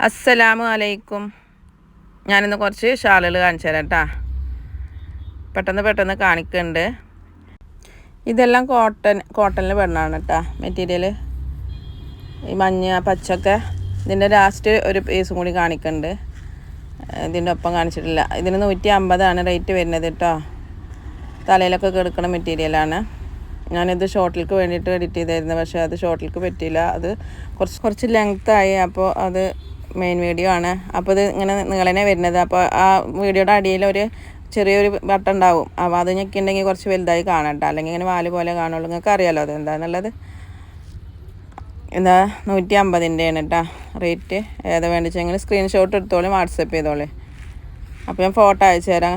അസ്സലാമു അലൈക്കും. ഞാനിന്ന് കുറച്ച് ഷാളുകൾ കാണിച്ചു തരാം കേട്ടാ പെട്ടെന്ന് പെട്ടെന്ന് കാണിക്കുന്നുണ്ട് ഇതെല്ലാം കോട്ടൺ കോട്ടണിൽ പെണ്ണാണ് കേട്ടാ മെറ്റീരിയൽ ഈ മഞ്ഞ പച്ചൊക്കെ ഇതിന്റെ ലാസ്റ്റ് ഒരു പീസും കൂടി കാണിക്കുന്നുണ്ട് ഇതിന്റെ ഒപ്പം കാണിച്ചിട്ടില്ല. ഇതിന് നൂറ്റി അമ്പതാണ് റേറ്റ് വരുന്നത് കേട്ടോ തലയിലൊക്കെ കിടക്കുന്ന മെറ്റീരിയലാണ് ഞാനിത് ഷോർട്ടിലേക്ക് വേണ്ടിയിട്ട് എഡിറ്റ് ചെയ്തായിരുന്നു. പക്ഷേ അത് ഷോർട്ടിലേക്ക് പറ്റിയില്ല. അത് കുറച്ച് കുറച്ച് ലെങ്ത്തായി അപ്പോൾ അത് മെയിൻ വീഡിയോ ആണ്. അപ്പോൾ ഇത് ഇങ്ങനെ നീളനെ വരുന്നത്. അപ്പോൾ ആ വീഡിയോയുടെ അടിയിൽ ഒരു ചെറിയൊരു ബട്ടൺ ഉണ്ടാവും. അപ്പോൾ അത് ഞെക്കിണ്ടെങ്കിൽ കുറച്ച് വലുതായി കാണട്ടെ അല്ലെങ്കിൽ ഇങ്ങനെ വാൽ പോലെ കാണുള്ളൂ. നിങ്ങൾക്ക് അറിയാലോ അത്. എന്താണെന്നുള്ളത് എന്താ? നൂറ്റി അമ്പതിന്റെയാണ് കേട്ടോ റേറ്റ് ഏതാ വേണ്ടിച്ചെങ്കിൽ സ്ക്രീൻഷോട്ട് എടുത്തോളൂ വാട്സപ്പ് ചെയ്തോളി. അപ്പോൾ ഞാൻ ഫോട്ടോ അയച്ചു തരാം.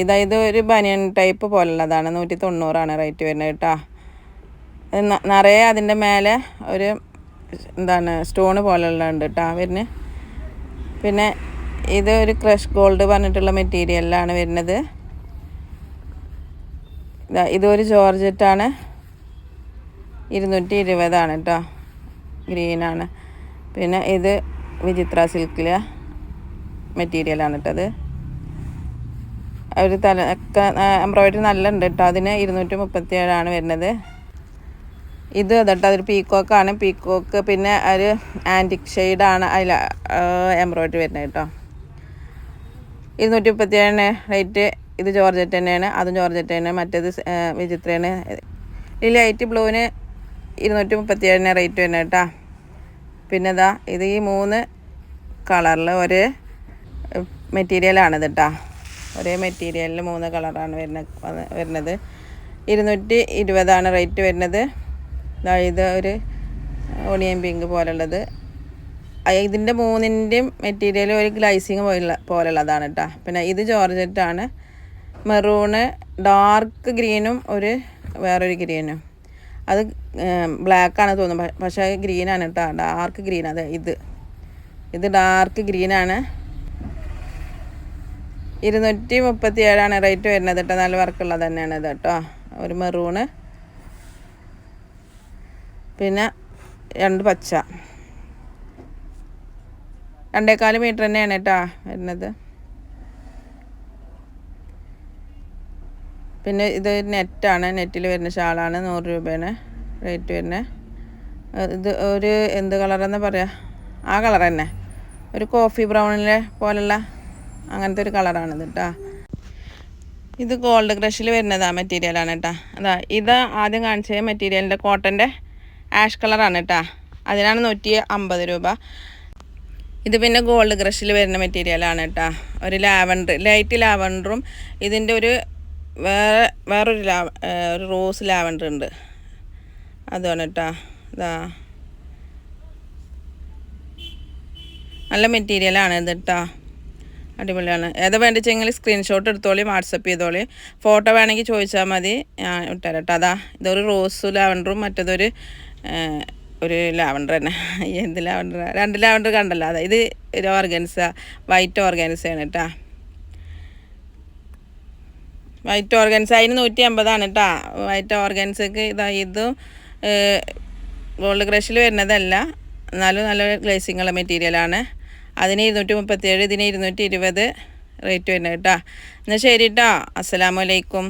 ഇതാ ഇത് ഒരു ബനിയൻ ടൈപ്പ് പോലുള്ളതാണ്. നൂറ്റി തൊണ്ണൂറാണ് റേറ്റ് വരുന്നത് കേട്ടോ നിറയെ അതിന്റെ മേലെ ഒരു എന്താണ് സ്റ്റോണ് ഉണ്ട് കേട്ടോ വരുന്നത് പിന്നെ ഇത് ഒരു ക്രഷ് ഗോൾഡ് പറഞ്ഞിട്ടുള്ള മെറ്റീരിയലാണ് വരുന്നത്. ഇതാ ഇതൊരു ജോർജറ്റാണ്. ഇരുന്നൂറ്റി ഇരുപതാണ് കേട്ടോ ഗ്രീനാണ്. പിന്നെ ഇത് വിചിത്ര സിൽക്കിലെ മെറ്റീരിയലാണ് കേട്ടത് ഒരു തല എംബ്രോയിഡറി നല്ല ഉണ്ട് കേട്ടോ അതിന് ഇരുന്നൂറ്റി മുപ്പത്തി ഏഴാണ് വരുന്നത്. ഇത് കേട്ടോ അതൊരു പീക്കോക്കാണ്. പീക്കോക്ക് പിന്നെ ഒരു ആന്റിക് ഷെയ്ഡാണ് അതിൽ എംബ്രോയിഡറി വരുന്നത് കേട്ടോ. ഇരുന്നൂറ്റി മുപ്പത്തി റേറ്റ് ഇത് ജോർജറ്റ് തന്നെയാണ്. അതും ജോർജറ്റ് തന്നെ മറ്റേത് വിചിത്രയാണ്. ഈ ലൈറ്റ് ബ്ലൂവിന് ഇരുന്നൂറ്റി മുപ്പത്തി ഏഴിന് റേറ്റ് വരുന്നത് കേട്ടോ. പിന്നെ ഇതാ ഇത് ഈ മൂന്ന് കളറിൽ ഒരു മെറ്റീരിയലാണിത് കേട്ടോ. ഒരേ മെറ്റീരിയലിൽ മൂന്ന് കളറാണ് വരുന്നത് വരുന്നത്. ഇരുന്നൂറ്റി ഇരുപതാണ് റേറ്റ് വരുന്നത്. ഇത് ഒരു ഓണിയൻ പിങ്ക് പോലുള്ളത്. ഇതിന്റെ മൂന്നിന്റെയും മെറ്റീരിയൽ ഒരു ഗ്ലൈസിങ് പോലുള്ള പോലുള്ളതാണ് കേട്ടോ പിന്നെ ഇത് ജോർജറ്റാണ്. മെറൂണ് ഡാർക്ക് ഗ്രീനും ഒരു വേറൊരു ഗ്രീനും അത് ബ്ലാക്കാണ് തോന്നുന്നു. പക്ഷേ ഗ്രീനാണ് കേട്ടോ ഡാർക്ക് ഗ്രീൻ അതെ ഇത്. ഇത് ഡാർക്ക് ഗ്രീനാണ് ഇരുന്നൂറ്റി മുപ്പത്തി ഏഴാണ് റേറ്റ് വരുന്നത് കേട്ടോ നല്ല വർക്കുള്ളത് തന്നെയാണ് ഇത് കേട്ടോ ഒരു മെറൂണ് പിന്നെ രണ്ട് പച്ച. രണ്ടേകാൽ മീറ്റർ തന്നെയാണ് കേട്ടോ വരുന്നത്. പിന്നെ ഇത് നെറ്റാണ്. നെറ്റിൽ വരുന്ന ഷാളാണ്. നൂറ് രൂപയാണ് റേറ്റ് വരുന്നത് ഇത് ഒരു എന്ത് കളറെന്ന് പറയാ? ആ കളർ തന്നെ. ഒരു കോഫി ബ്രൗണിലെ പോലുള്ള അങ്ങനത്തെ ഒരു കളറാണിത് കേട്ടോ. ഇത് ഗോൾഡ് ക്രഷിൽ വരുന്നതാ മെറ്റീരിയലാണ് കേട്ടോ. അതാ ഇത് ആദ്യം കാണിച്ച മെറ്റീരിയലിന്റെ കോട്ടന്റെ ആഷ് കളറാണ് കേട്ടോ അതിനാണ് നൂറ്റി അമ്പത് രൂപ. ഇത് പിന്നെ ഗോൾഡ് ക്രഷിൽ വരുന്ന മെറ്റീരിയലാണ് കേട്ടോ ഒരു ലാവൻഡർ ലൈറ്റ് ലാവൻഡറും ഇതിന്റെ ഒരു വേറെ വേറൊരു ലാവ ഒരു റോസ് ലാവൻഡർ ഉണ്ട്. അതാണ് കേട്ടോ ഇതാ. നല്ല മെറ്റീരിയലാണ് ഇത് കേട്ടോ അടിപൊളിയാണ്. ഏതാ വേണ്ടിച്ചെങ്കിൽ സ്ക്രീൻഷോട്ട് എടുത്തോളി വാട്സപ്പ് ചെയ്തോളി. ഫോട്ടോ വേണമെങ്കിൽ ചോദിച്ചാൽ മതി. ഞാൻ ഇട്ടുതരാം കേട്ടോ അതാ ഇതൊരു റോസ് ലാവൻഡറും മറ്റേതൊരു ഒരു ലാവണ്ടർ തന്നെ. എന്ത് ലാവണ്ടർ? രണ്ട് ലാവണ്ടർ കണ്ടല്ലോ. അതെ ഇത് ഒരു ഓർഗൻസ വൈറ്റ് ഓർഗൻസയാണ് കേട്ടോ വൈറ്റ് ഓർഗൻസ് അതിന് നൂറ്റി അമ്പതാണ് കേട്ടോ വൈറ്റ് ഓർഗൻസക്ക് ഇതാ ഇതും ഗോൾഡ് ക്രഷിൽ വരുന്നതല്ല. എന്നാലും നല്ല ഗ്ലേസിങ് ഉള്ള മെറ്റീരിയലാണ് അതിന് ഇരുന്നൂറ്റി മുപ്പത്തിയേഴ് ഇതിന് ഇരുന്നൂറ്റി ഇരുപത് റേറ്റ് വരുന്നത് കേട്ടോ എന്നാൽ ശരി കേട്ടോ അസ്സലാമലൈക്കും